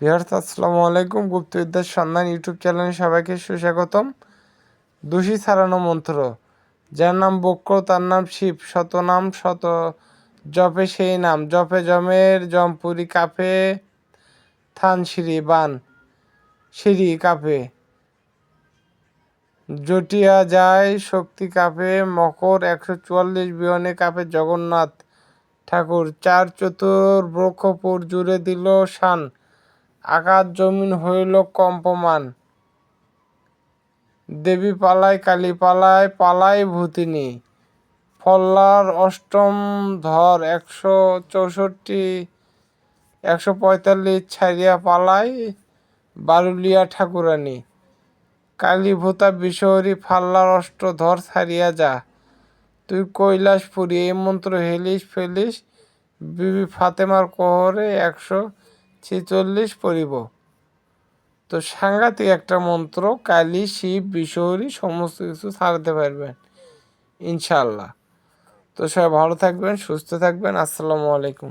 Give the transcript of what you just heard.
বিহার্স আসসালামু আলাইকুম। গুপ্তবিদ্যার সন্ধান ইউটিউব চ্যানেলে সবাইকে সুস্বাগতম। দোষী ছাড়ানো মন্ত্র। যার নাম বক্র, তার নাম শিব। শত নাম, শত জপে সেই নাম। জপে জমের জমপুরি কাপে, থান সিঁড়ি বান সিঁড়ি কাপে। জটিয়া যায় শক্তি কাপে, মকর একশো চুয়াল্লিশ বিহনে কাপে জগন্নাথ ঠাকুর। চার চতুর ব্রক্ষপুর জুড়ে দিল শান। আকাশ জমিন হইল কম্পমান। দেবী পালায় কালী পালায় পালায় ভূতিনী। ফল্লার অষ্টম ধর একশো চৌষট্টি, একশো পঁয়তাল্লিশ ছাড়িয়া পালায় বারুলিয়া ঠাকুরানী। কালী ভূতা বিশহরী ফাল্লার অষ্ট ধর ছাড়িয়া যা। তুই কৈলাসপুরী, এই মন্ত্র হেলিস ফেলিস, বিবি ফাতেমার কোহরে একশো ছেচল্লিশ পড়িব। তো সাংঘাতিক একটা মন্ত্র, কালী, শিব, বিশহরী, সমস্ত কিছু ছাড়াতে পারবেন ইনশাল্লাহ তো সবাই ভালো থাকবেন, সুস্থ থাকবেন, আসসালামু আলাইকুম।